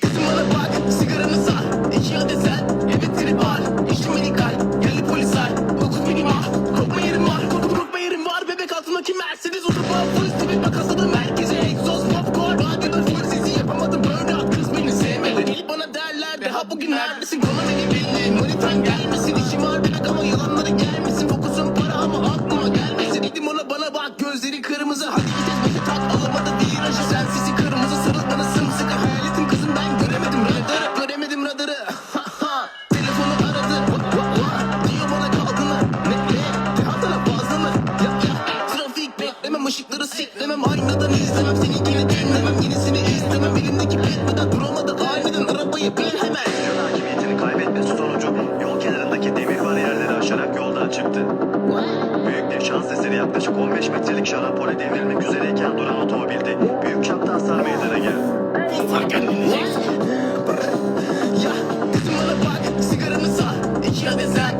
Kızım bana bak sigaranı sar. İki adet sen var İçtim medikal geldi milim var korkma yerim var. Yerim var. Bebek altındaki Mercedes Oturma polis tipi makasladı merkeze Egzoz popcorn. Radyoda full sesi yapamadım burn out. Kız beni bana derler Deha bugün neredesin? Konu beni belli. Manitan gelmesin işim var bebek ama yalanları gelmesin. Fokusum para ama aklıma gelmesin. Dedim ona bak gözleri kırmızı. Hadi vites siklemem Aynadan izlemem. Seninkini dinlemem Yenisini istemem. Elimdeki bitmeden Duramadı. Aniden arabayı bil hemen. Hakimiyetini kaybetmesi sonucu yol kenarındaki demir bariyerleri aşarak yoldan çıktı. Büyük bir şans eseri yaklaşık 15 metrelik şarapole devrilmek üzereyken duran otomobilde büyük çapta hasar meydana geldi. Ya kızım bana bak. Sigaranı sar İki adet sen